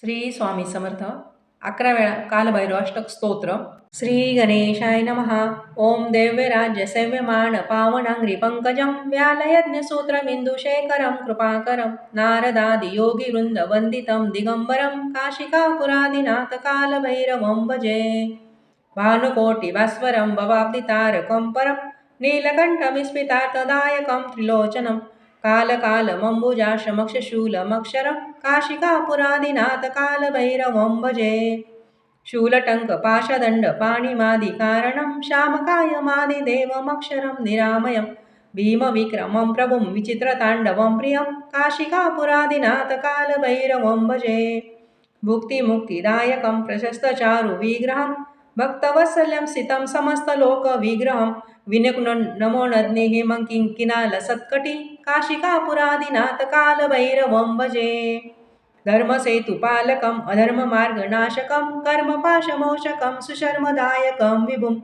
श्री स्वामी समर्थ. अकरा वेळा कालभैरव अष्टक स्तोत्र. श्री गणेशाय नमः. ओम देव्य राज्य सेव्यमाण पावनांग्री पंकजं व्यालयज्ञसूत्रमिन्दुशेखरं कृपाकरं. नारदादि योगी वन्दितं दिगम्बरं काशिकापुरादिनाथ कालभैरवं भजे भानुकोटिभास्वरं भवाब्दितारकं परं. नीलकण्ठमिस्मितार्थदायकं त्रिलोचनं. कालकालमम्बुजाशमक्षशूलमक्षरम् काशिकापुरादिनाथ कालभैरवं भजे। शूलटङ्कपाशदण्डपाणिमादिकारणं श्यामकायमादिदेवमक्षरं निरामयं। भीमविक्रमं प्रभुं विचित्रताण्डवं प्रियं काशिकापुरादिनाथ कालभैरवं भजे। भुक्तिमुक्तिदायकं प्रशस्तचारुविग्रहं भक्तवत्सल्यं सितं समस्तलोकविग्रहं। विनग्न नमो नज्ञे हेमं किङ्किनालसत्कटी काशिकापुरादिनाथ कालभैरवं भजे। धर्मसेतुपालकम् अधर्ममार्गनाशकं कर्मपाशमोषकं सुशर्मदायकं विभुं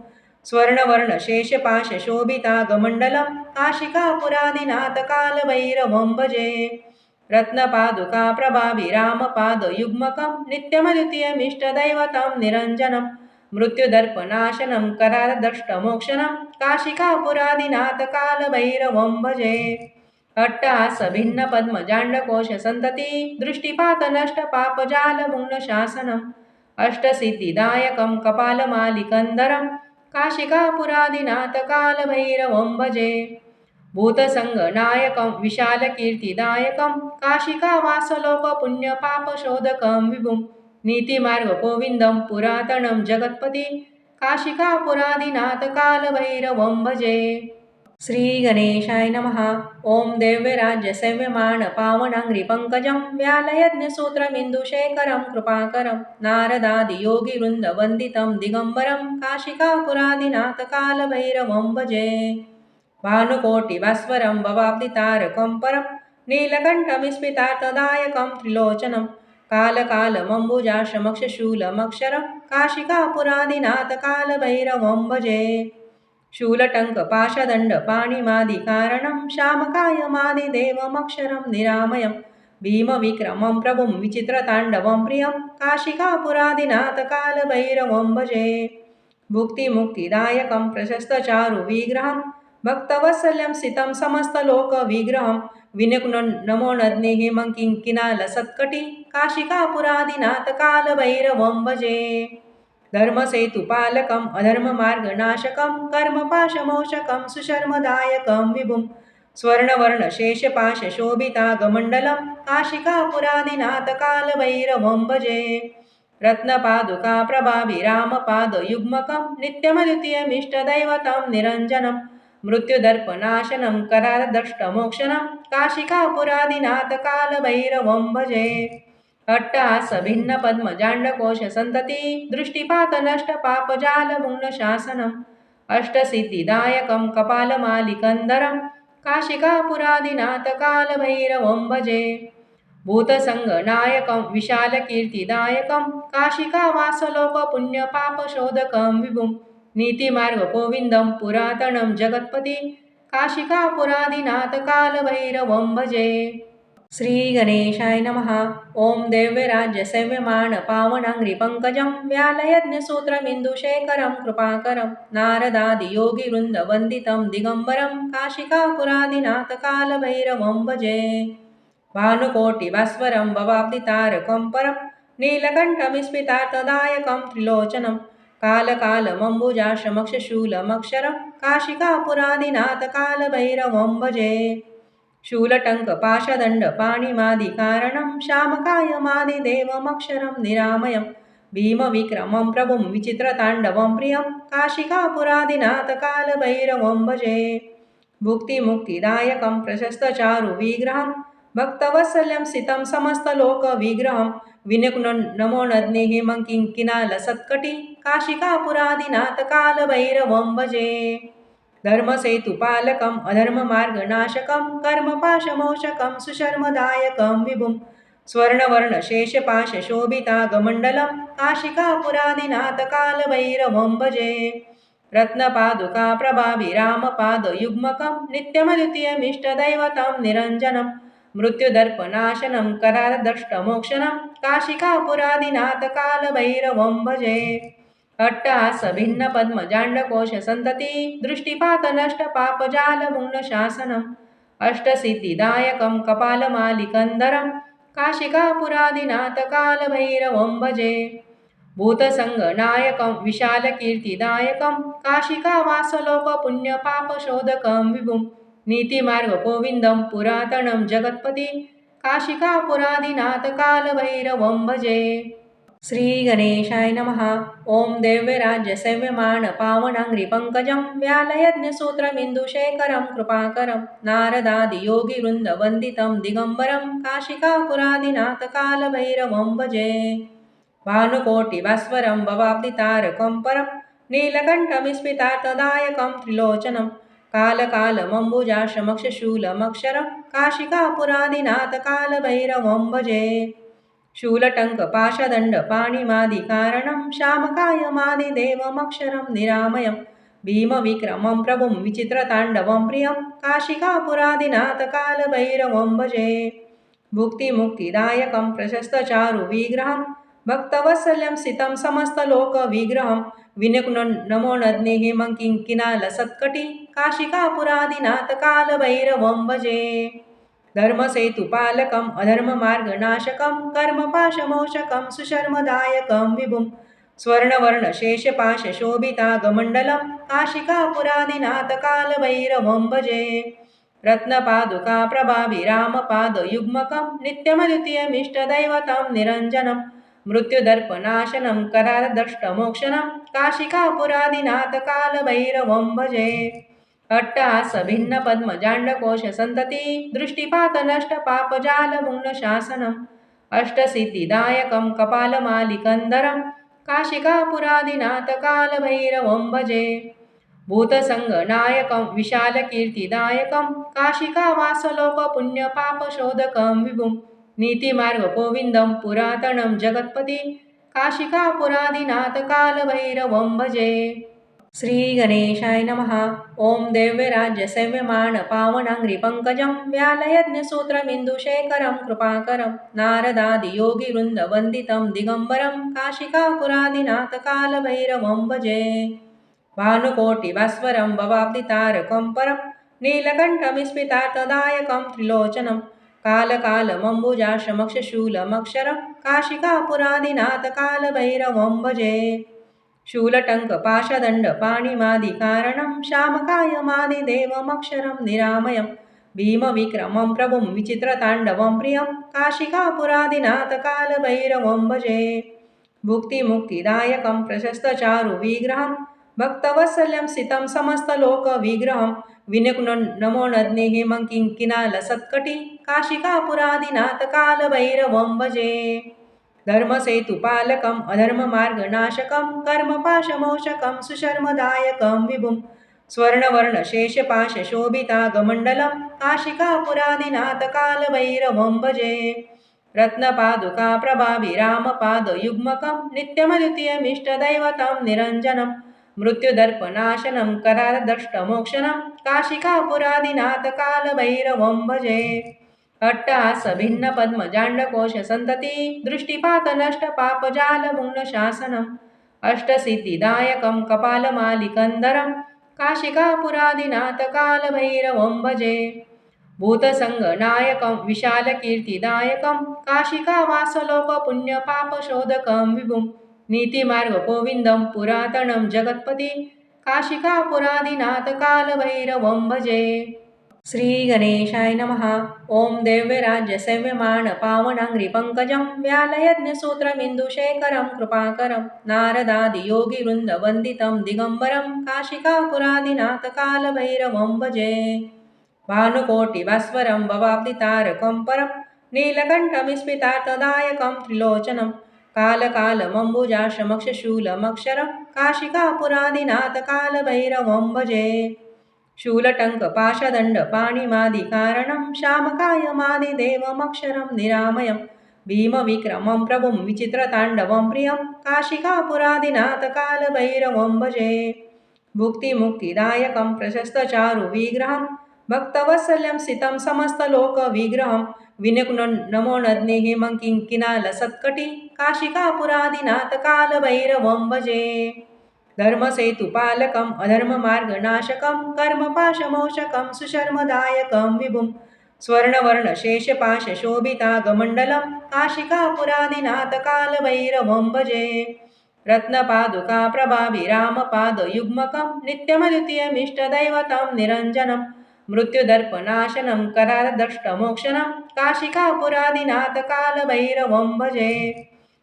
स्वर्णवर्णशेषपाशशोभितागमण्डलं काशिकापुरादिनाथकालभैरवं भजे। रत्नपादुका प्रभाभिरामपादयुग्मकं नित्यमद्वितीयमिष्टदैवतं निरञ्जनं मृत्युदर्पनाशनं करारदष्टमोक्षणं काशिकापुरादिनाथ कालभैरवं भजे अट्टहासभिन्नपद्मजाण्डकोशसन्तति दृष्टिपातनष्टपापजालमुग्नशासनम् अष्टसिद्धिदायकं कपालमालिकन्दरं काशिकापुरादिनाथ भजे। भूतसङ्गनायकं विशालकीर्तिदायकं काशिकावासलोकपुण्यपापशोधकं विभुं नीतिमार्गगोविन्दं पुरातनं जगत्पति काशिकापुरादिनाथ भजे। श्रीगणेशाय नमः। ॐ देव्यराज्यसेव्यमाणपावनाङ्घ्रिपङ्कजं व्यालयज्ञसूत्रमिन्दुशेखरं कृपाकरं नारदादियोगिवृन्दवन्दितं दिगम्बरं काशिकापुरादिनाथकालभैरवं भजे। भानुकोटिभास्वरं भवाब्दितारकं परं नीलकण्ठमिस्मितार्तदायकं त्रिलोचनं कालकालमम्बुजाशमक्षशूलमक्षरं काशिकापुरादिनाथकालभैरवं भजे। शूलटङ्क कालभैरवं भजे शूलटङ्कपाशदण्डपाणिमादिकारणं श्यामकायमादिदेवमक्षरं निरामयं भीमविक्रमं प्रभुं विचित्रताण्डवं प्रियं काशिकापुरादिनाथकालभैरवं भजे। भुक्तिमुक्तिदायकं प्रशस्तचारुविग्रहं भक्तवत्सल्यं स्थितं समस्तलोकविग्रहं विनकुनं नमो नज्ञे हेमं काशिकापुरादिनाथकालभैरवं भजे। धर्मसेतुपालकम् अधर्ममार्गनाशकं कर्मपाशमोषकं सुशर्मदायकं विभुं स्वर्णवर्णशेषपाशशोभितागमण्डलं काशिकापुरादिनाथकालभैरवं भजे। रत्नपादुकाप्रभाभिरामपादयुग्मकं नित्यमद्वितीयमिष्टदैवतं निरञ्जनं मृत्युदर्पनाशनं करारदष्टमोक्षणं काशिकापुरादिनाथ कालभैरवं भजे। अट्टहासभिन्नपद्मजाण्डकोशसन्तति दृष्टिपातनष्टपापजालमुग्नशासनम् अष्टसिद्धिदायकं कपालमालिकन्दरं काशिकापुरादिनाथ भजे भूतसङ्गनायकं विशालकीर्तिदायकं काशिकावासलोकपुण्यपापशोधकं विभुं नीतिमार्गगोविन्दं पुरातनं जगत्पति काशिकापुरादिनाथकालभैरवं भजे। श्रीगणेशाय नमः। ॐ देव्यराज्यसेव्यमाणपावनाङ्िपङ्कजं व्यालयज्ञसूत्रमिन्दुशेखरं कृपाकरं नारदादियोगिवृन्दवन्दितं दिगम्बरं काशिकापुरादिनाथकालभैरवं भजे। भानुकोटिभास्वरं भवाब्दितारकं परं नीलकण्ठमिस्मितार्थदायकं त्रिलोचनं कालकालमम्बुजाश्रमक्षशूलमक्षरं काशिकापुरादिनाथकालभैरवं भजे। शूलटङ्क कालभैरवं भजे शूलटङ्कपाशदण्डपाणिमादिकारणं श्यामकायमादिदेवमक्षरं निरामयं। भीमविक्रमं प्रभुं विचित्रताण्डवं प्रियं काशिकापुरादिनाथकालभैरवं भजे। भुक्तिमुक्तिदायकं प्रशस्तचारुविग्रहं भक्तवत्सल्यं स्थितं समस्तलोकविग्रहं। विनकुन नमो नज्ञे हेमं किङ्किनालसत्कटी काशिकापुरादिनाथ भजे। धर्मसेतुपालकम् अधर्ममार्गनाशकं कर्मपाशमोषकं सुशर्मदायकं विभुं स्वर्णवर्णशेषपाशशोभितागमण्डलं काशिकापुरादिनाथ कालभैरवं भजे। रत्नपादुका प्रभाभिरामपादयुग्मकं नित्यमद्वितीयमिष्टदैवतं निरञ्जनं मृत्युदर्पनाशनं करारदष्टमोक्षणं काशिकापुरादिनाथ कालभैरवं भजे। अट्टहास भिन्न पद्मजाण्डकोश सन्तती दृष्टिपात नष्ट अष्टसिद्धिदायकं कपालमालिकन्दरं काशिकापुरादिनाथ भजे। भूतसङ्गनायकं विशालकीर्तिदायकं काशिकावासलोकपुण्यपापशोधकं विभुं नीतिमार्गगोविन्दं पुरातनं जगत्पति काशिकापुरादिनाथ भजे। श्रीगणेशाय नमः। ॐ देव्यराज्यसेव्यमाण पावनाङ्घ्रिपङ्कजं व्यालयज्ञसूत्रमिन्दुशेखरं कृपाकरं नारदादियोगिवृन्दवन्दितं दिगम्बरं काशिकापुरादिनाथ कालभैरवं भजे। भानुकोटिभास्वरं भवाब्दितारकं परं नीलकण्ठमिस्मितार्थदायकं त्रिलोचनं कालकालमम्बुजाशमक्षशूलमक्षरं शूलटङ्क कालभैरवं भजे शूलटङ्कपाशदण्डपाणिमादिकारणं श्यामकायमादिदेवमक्षरं निरामयं भीमविक्रमं प्रभुं विचित्रताण्डवं प्रियं काशिकापुरादिनाथकालभैरवं भजे। भुक्तिमुक्तिदायकं प्रशस्तचारुविग्रहं भक्तवत्सल्यं सितं समस्तलोकविग्रहं विनकुन नमो नद्नि हेमं किङ्किनालसत्कटि भजे। धर्मसेतुपालकम् अधर्ममार्गनाशकं कर्मपाशमोषकं सुशर्मदायकं विभुं स्वर्णवर्णशेषपाशशोभितागमण्डलं काशिकापुरादिनाथ कालभैरवं भजे। रत्नपादुका प्रभाभिरामपादयुग्मकं नित्यमद्वितीयमिष्टदैवतं निरञ्जनं मृत्युदर्पनाशनं करारदष्टमोक्षणं काशिकापुरादिनाथ कालभैरवं भजे। अट्टहास भिन्न पद्मजाण्डकोश संतती दृष्टिपात नष्ट पापजालमुन्नशासनम् अष्टसिद्धिदायकं कपालमालिकन्दरं काशिकापुरादिनाथ कालभैरवं भजे। भूतसङ्गनायकं विशालकीर्तिदायकं काशिकावासलोकपुण्यपापशोधकं विभुं नीतिमार्गगोविन्दं पुरातनं जगत्पति काशिकापुरादिनाथ कालभैरवं भजे श्रीगणेशाय नमः। ॐ देव्यराज्यसेव्यमाण पावनाङ्घ्रिपङ्कजं व्यालयज्ञसूत्रबिन्दुशेखरं कृपाकरं। नारदादियोगिवृन्दवन्दितं दिगम्बरं काशिकापुरादिनाथ कालभैरवं भजे। भानुकोटिभास्वरं भवाब्दितारकं परं नीलकण्ठमिस्मितार्थदायकं त्रिलोचनं। कालकालमम्बुजाशमक्षशूलमक्षरं काशिकापुरादिनाथ कालभैरवं भजे शूलटङ्कपाशदण्डपाणिमादिकारणं श्यामकायमादिदेवमक्षरं निरामयं। भीमविक्रमं प्रभुं विचित्रताण्डवं प्रियं काशिकापुरादिनाथकालभैरवं भजे। भुक्तिमुक्तिदायकं प्रशस्तचारुविग्रहं भक्तवत्सल्यं सितं समस्तलोकविग्रहं। विनग्न नमो नद्नि हेमं काशिकापुरादिनाथकालभैरवं भजे। धर्मसेतुपालकम् अधर्ममार्गनाशकं कर्मपाशमोषकं सुशर्मदायकं विभुं स्वर्णवर्णशेषपाशशोभितागमण्डलं काशिकापुरादिनाथ कालभैरवं भजे। रत्नपादुका नित्यमद्वितीयमिष्टदैवतां नित्यमद्वितीयमिष्टदैवतं निरञ्जनं मृत्युदर्पनाशनं करारदष्टमोक्षणं काशिकापुरादिनाथकालभैरवं भजे। अट्टहास भिन्न पद्मजाण्डकोश सन्तती दृष्टिपात नष्ट पापजालमुन्नशासनम् अष्टसिद्धिदायकं कपालमालिकन्दरं काशिकापुरादिनाथ कालभैरवं भजे। भूतसङ्गनायकं विशालकीर्तिदायकं काशिकावासलोकपुण्यपापशोधकं विभुं नीतिमार्गगोविन्दं पुरातनं जगत्पति। काशिकापुरादिनाथ कालभैरवं भजे। श्रीगणेशाय नमः। ॐ देव्यराज्यसेव्यमाण पावनाङ्घ्रिपङ्कजं व्यालयज्ञसूत्रमिन्दुशेखरं कृपाकरं नारदादियोगिवृन्दवन्दितं दिगम्बरं काशिकापुरादिनाथ कालभैरवं भजे। भानुकोटिभास्वरं भवाब्दितारकं परं नीलकण्ठमिस्मितार्थदायकं त्रिलोचनं कालकालमम्बुजाशमक्षशूलमक्षरं काशिकापुरादिनाथ शूलटङ्कपाशदण्डपाणिमादिकारणं श्यामकायमादिदेवमक्षरं निरामयं। भीमविक्रमं प्रभुं विचित्रताण्डवं प्रियं काशिकापुरादिनाथकालभैरवं भजे। भुक्तिमुक्तिदायकं प्रशस्तचारुविग्रहं भक्तवत्सल्यं सितं समस्तलोकविग्रहं। विनिगुण नमो नग्निमङ्किङ्किनालसत्कटिकाशिकापुरादिनाथकालभैरवं भजे। धर्मसेतुपालकम् अधर्ममार्गनाशकं कर्मपाशमोषकं सुशर्मदायकं विभुं स्वर्णवर्णशेषपाशशोभितागमण्डलं काशिकापुरादिनाथकालभैरवं भजे। रत्नपादुका प्रभाभिरामपादयुग्मकं नित्यमद्वितीयमिष्टदैवतं निरञ्जनं मृत्युदर्पनाशनं करारदष्टमोक्षणं काशिकापुरादिनाथकालभैरवं भजे।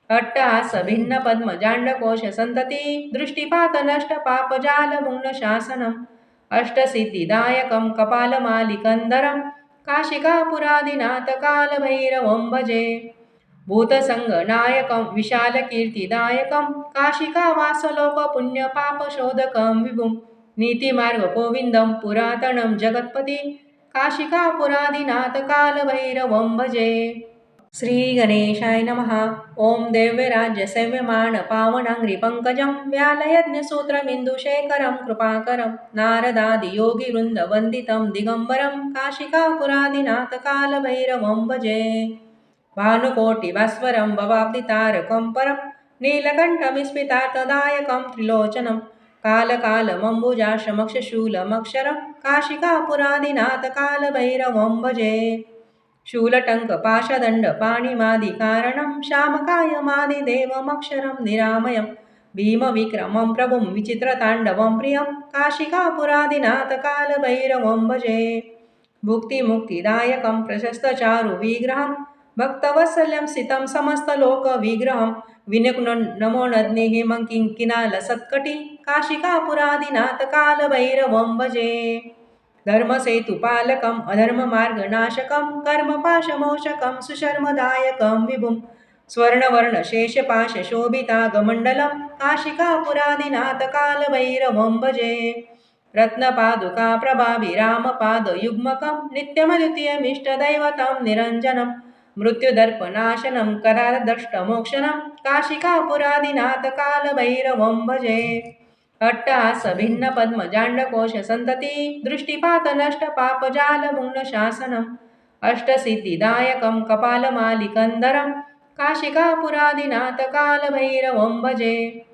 अट्टहास भिन्न पद्मजाण्डकोश सन्तती दृष्टिपात नष्ट पापजालमुग्नशासनम् अष्टसिद्धिदायकं कपालमालिकन्दरं काशिकापुरादिनाथ भजे। भूतसङ्गनायकं विशालकीर्तिदायकं काशिकावासलोकपुण्यपापशोधकं विभुं नीतिमार्गगोविन्दं पुरातनं जगत्पति। काशिकापुरादिनाथकालभैरवं भजे। श्रीगणेशाय नमः। ॐ देव्यराज्यसेव्यमाण पावनाङ्घ्रिपङ्कजं व्यालयज्ञसूत्रमिन्दुशेखरं कृपाकरं नारदादियोगिवृन्दवन्दितं दिगम्बरं काशिकापुरादिनाथ कालभैरवं भजे। भानुकोटिभास्वरं भवाब्दितारकं परं नीलकण्ठमिस्मितार्थदायकं त्रिलोचनं कालकालमम्बुजाशमक्षशूलमक्षरं शूलटङ्क पाशदण्ड पाणिमादि कारणं श्यामकायमादि श्यामकायमादिदेवमक्षरं निरामयं। भीमविक्रमं प्रभुं विचित्रताण्डवं प्रियं काशिकापुरादिनाथकालभैरवं भजे। भुक्तिमुक्तिदायकं प्रशस्तचारुविग्रहं भक्तवत्सल्यं सितं समस्तलोकविग्रहं। विनकुन नमो नद्निः मङ्किङ्किनालसत्कटि काशिकापुरादिनाथकालभैरवं भजे। धर्मसेतुपालकम् अधर्ममार्गनाशकं कर्मपाशमोषकं सुशर्मदायकं विभुं स्वर्णवर्णशेषपाशशोभितागमण्डलं काशिकापुरादिनाथकालभैरवं भजे। रत्नपादुका प्रभाभिरामपादयुग्मकं नित्यमद्वितीयमिष्टदैवतं निरञ्जनं मृत्युदर्पनाशनं करारदष्टमोक्षणं काशिकापुरादिनाथकालभैरवं भजे। अट्टहास भिन्न पद्मजाण्डकोश सन्तति दृष्टिपात नष्ट पापजालमुग्नशासनम् अष्टसिद्धिदायकं कपालमालिकन्दरं काशिकापुरादिनाथ भजे।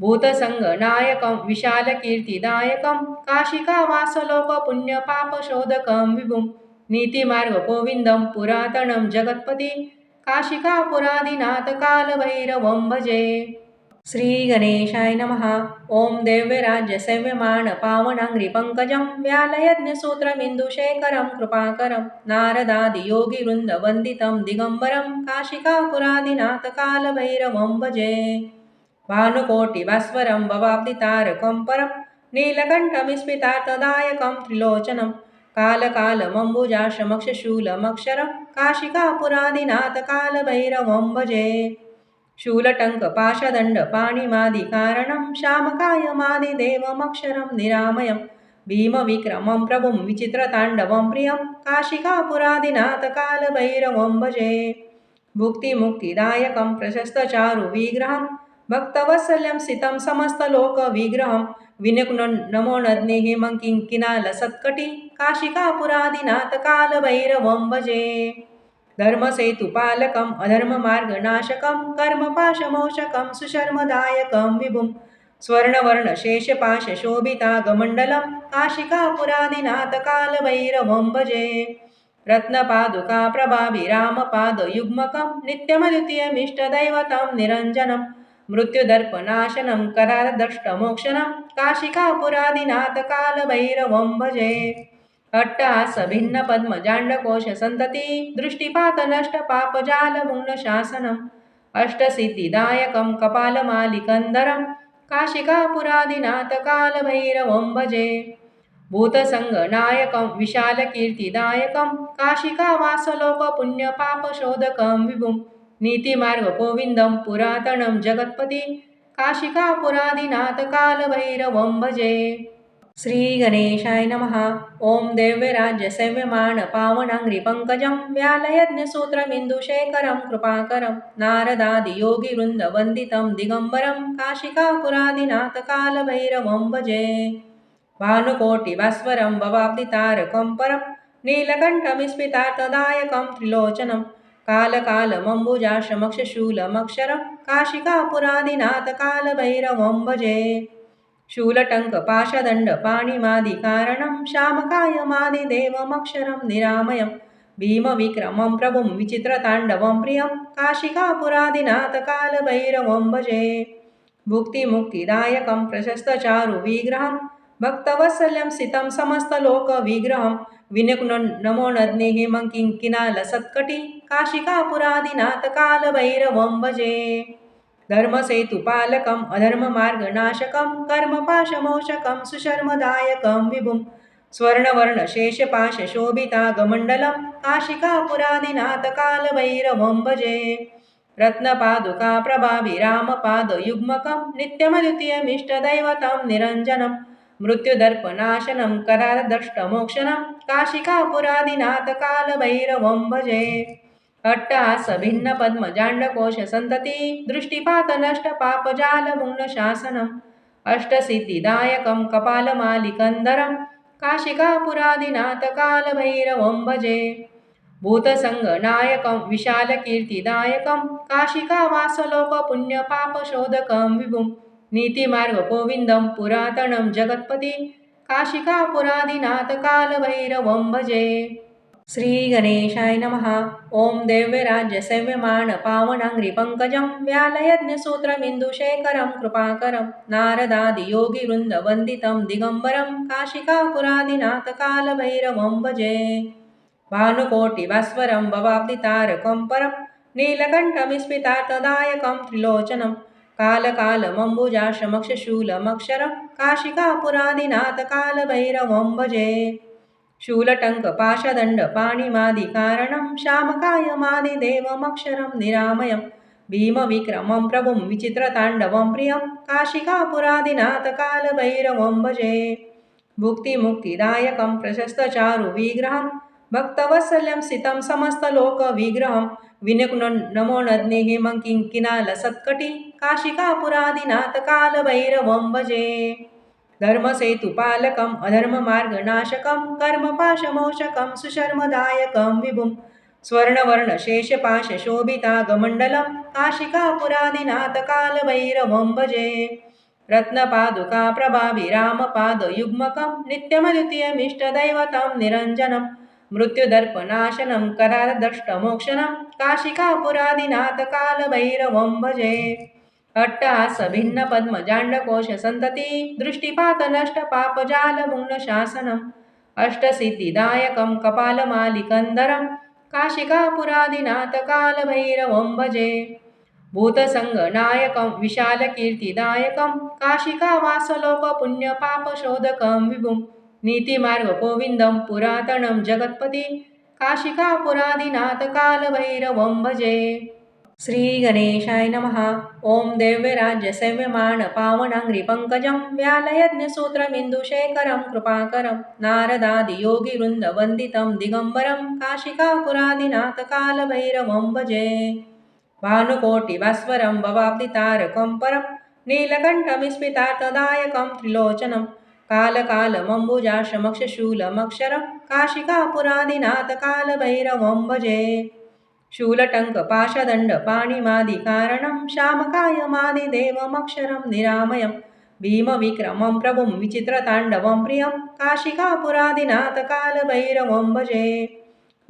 भूतसङ्गनायकं विशालकीर्तिदायकं काशिकावासलोकपुण्यपापशोधकं विभुं नीतिमार्गगोविन्दं पुरातनं जगत्पति। काशिकापुरादिनाथ भजे। श्रीगणेशाय नमः। ॐ देव्यराज्यसेव्यमाण पावनाङ्घ्रिपङ्कजं व्यालयज्ञसूत्रमिन्दुशेखरं कृपाकरं नारदादियोगिवृन्दवन्दितं दिगम्बरं काशिकापुरादिनाथ कालभैरवं भजे। भानुकोटिभास्वरं भवाब्दितारकं परं नीलकण्ठमिस्मितार्थदायकं त्रिलोचनं कालकालमम्बुजाशमक्षशूलमक्षरं शूलटङ्क कालभैरवं भजे शूलटङ्कपाशदण्डपाणिमादिकारणं श्यामकायमादिदेवमक्षरं निरामयं। भीमविक्रमं प्रभुं विचित्रताण्डवं प्रियं काशिकापुरादिनाथकालभैरवं भजे। भुक्तिमुक्तिदायकं प्रशस्तचारुविग्रहं भक्तवत्सल्यं सितं समस्तलोकविग्रहं। विनकुन नमो नज्ञे हेमं काशिकापुरादिनाथकालभैरवं भजे। धर्मसेतुपालकम् अधर्ममार्गनाशकं कर्मपाशमोषकं सुशर्मदायकं विभुं स्वर्णवर्णशेषपाशशोभितागमण्डलं काशिकापुरादिनाथकालभैरवं भजे। रत्नपादुका नित्यमद्वितीयमिष्टदैवतां नित्यमद्वितीयमिष्टदैवतं निरञ्जनं मृत्युदर्पनाशनं करारदष्टमोक्षणं काशिकापुरादिनाथकालभैरवं भजे। अट्टहास भिन्न पद्मजाण्डकोश सन्तती दृष्टिपात नष्ट पापजालमुग्नशासनम् अष्टसिद्धिदायकं कपालमालिकन्दरं काशिकापुरादिनाथ भजे। भूतसङ्गनायकं विशालकीर्तिदायकं काशिकावासलोकपुण्यपापशोधकं विभुं नीतिमार्गगोविन्दं पुरातनं जगत्पति। काशिकापुरादिनाथकालभैरवं भजे। श्रीगणेशाय नमः। ॐ देव्यराज्यसेव्यमाण पावनाङ्घ्रिपङ्कजं व्यालयज्ञसूत्रमिन्दुशेखरं कृपाकरं नारदादियोगिवृन्दवन्दितं दिगम्बरं काशिकापुरादिनाथ कालभैरवं भजे। भानुकोटिभास्वरं भवाब्दितारकं परं नीलकण्ठमिस्मितार्थदायकं त्रिलोचनं कालकालमम्बुजाशमक्षशूलमक्षरं शूलटङ्क कालभैरवं भजे शूलटङ्कपाशदण्डपाणिमादिकारणं श्यामकायमादिदेवमक्षरं निरामयं। भीमविक्रमं प्रभुं विचित्रताण्डवं प्रियं काशिकापुरादिनाथकालभैरवं भजे। भुक्तिमुक्तिदायकं प्रशस्तचारुविग्रहं भक्तवत्सल्यं सितं समस्तलोकविग्रहं। विनकुन नमो नज्ञे मङ्किङ्किनालसत्कटि काशिकापुरादिनाथकालभैरवं भजे। धर्मसेतुपालकम् अधर्ममार्गनाशकं कर्मपाशमोषकं सुशर्मदायकं विभुं स्वर्णवर्णशेषपाशशोभितागमण्डलं काशिकापुरादिनाथकालभैरवं भजे। रत्नपादुका प्रभाभिरामपादयुग्मकं नित्यमद्वितीयमिष्टदैवतं निरञ्जनं मृत्युदर्पनाशनं करारदष्टमोक्षणं काशिकापुरादिनाथ कालभैरवं भजे अट्टहासभिन्नपद्मजाण्डकोशसन्तति दृष्टिपातनष्टपापजालमुग्नशासनम् अष्टसिद्धिदायकं कपालमालिकन्दरं काशिकापुरादिनाथ कालभैरवं भजे। भूतसङ्गनायकं विशालकीर्तिदायकं काशिकावासलोकपुण्यपापशोधकं विभुं नीतिमार्गगोविन्दं पुरातनं जगत्पति। काशिकापुरादिनाथ कालभैरवं भजे। श्रीगणेशाय नमः। ॐ देव्यराज्यसेव्यमाणपावनाङ्घ्रिपङ्कजं व्यालयज्ञसूत्रमिन्दुशेखरं कृपाकरं नारदादियोगिवृन्दवन्दितं दिगम्बरं काशिकापुरादिनाथकालभैरवं भजे। भानुकोटिभास्वरं भवाब्धितारकं परं नीलकण्ठमिस्मितार्थदायकं त्रिलोचनं कालकालमम्बुजाशमक्षशूलमक्षरं काशिकापुरादिनाथकालभैरवं भजे। शूलटङ्क पाशदण्ड पाणिमादि कारणं श्यामकायमादि श्यामकायमादिदेवमक्षरं निरामयं भीमविक्रमं प्रभुं विचित्रताण्डवं प्रियं काशिकापुरादिनाथकालभैरवं भजे। भुक्तिमुक्तिदायकं प्रशस्तचारुविग्रहं भक्तवत्सल्यं सितं समस्तलोकविग्रहं विनकुन नमो नज्ञे हेमं काशिकापुरादिनाथकालभैरवं भजे। धर्मसेतुपालकम् अधर्ममार्गनाशकं कर्मपाशमोषकं सुशर्मदायकं विभुं स्वर्णवर्णशेषपाशशोभितागमण्डलं काशिकापुरादिनाथकालभैरवं भजे रत्नपादुका प्रभाभिरामपादयुग्मकं नित्यमद्वितीयमिष्टदैवतं निरञ्जनं मृत्युदर्पनाशनं करारदष्टमोक्षणं काशिकापुरादिनाथ कालभैरवं भजे अट्टहासभिन्नपद्मजाण्डकोशसन्तति दृष्टिपातनष्टपापजालमुग्नशासनम् अष्टसिद्धिदायकं कपालमालिकन्दरं काशिकापुरादिनाथकालभैरवं भजे। भूतसङ्गनायकं विशालकीर्तिदायकं काशिकावासलोकपुण्यपापशोधकं विभुं नीतिमार्गगोविन्दं पुरातनं जगत्पति काशिकापुरादिनाथकालभैरवं भजे। श्रीगणेशाय नमः। ॐ देव्यराज्यसेव्यमाणपावनाङ्घ्रिपङ्कजं व्यालयज्ञसूत्रमिन्दुशेखरं कृपाकरं नारदादियोगिवृन्दवन्दितं दिगम्बरं काशिकापुरादिनाथ कालभैरवं भजे। भानुकोटिभास्वरं भवाब्दितारकं परं नीलकण्ठमिस्मितार्थदायकं त्रिलोचनं कालकालमम्बुजाशमक्षशूलमक्षरं शूलटङ्क पाशदण्ड पाणिमादि कारणं शूलटङ्कपाशदण्डपाणिमादिकारणं श्यामकायमादिदेवमक्षरं निरामयं। भीमविक्रमं प्रभुं विचित्रताण्डवं प्रियं काशिकापुरादिनाथकालभैरवं भजे।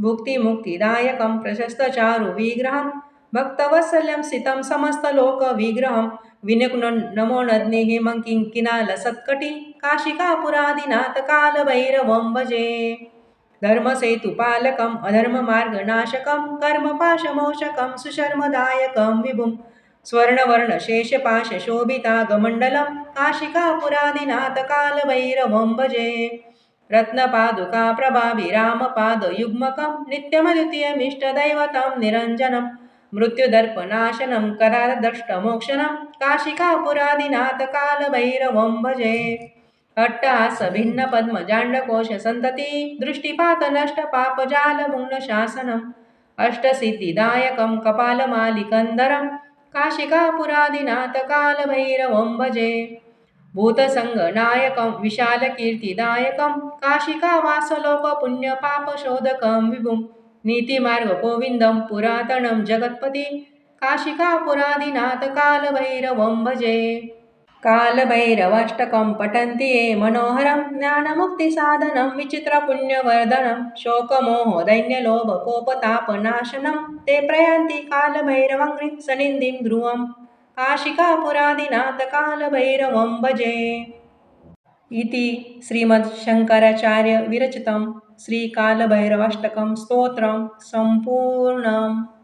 भुक्तिमुक्तिदायकं प्रशस्तचारुविग्रहं भक्तवत्सल्यं सितं समस्तलोकविग्रहं। विनकुन नमो नज्ञे हेमं किङ्किनालसत्कटि काशिकापुरादिनाथ भजे। धर्मसेतुपालकम् अधर्ममार्गनाशकं कर्मपाशमोषकं सुशर्मदायकं विभुं स्वर्णवर्णशेषपाशशोभितागमण्डलं काशिकापुरादिनाथ कालभैरवं भजे। रत्नपादुका प्रभाभिरामपादयुग्मकं नित्यमद्वितीयमिष्टदैवतं निरञ्जनं मृत्युदर्पनाशनं करारदष्टमोक्षणं काशिकापुरादिनाथ कालभैरवं भजे। अट्टहासभिन्नपद्मजाण्डकोशसन्तति दृष्टिपातनष्टपापजालमुग्नशासनम् अष्टसिद्धिदायकं कपालमालिकन्दरं काशिकापुरादिनाथ भजे भूतसङ्गनायकं विशालकीर्तिदायकं काशिकावासलोकपुण्यपापशोधकं विभुं नीतिमार्गगोविन्दं पुरातनं जगत्पति काशिकापुरादिनाथकालभैरवं भजे। कालभैरवाष्टकं पठन्ति ये मनोहरं ज्ञानमुक्तिसाधनं विचित्रपुण्यवर्धनं शोकमोहदैन्यलोभकोपतापनाशनं ते प्रयान्ति कालभैरवङ्घ्रिं सनिन्दिं ध्रुवं काशिकापुरादिनाथकालभैरवं भजे। इति श्रीमद्शङ्कराचार्यविरचितं श्रीकालभैरवाष्टकं स्तोत्रं सम्पूर्णम्।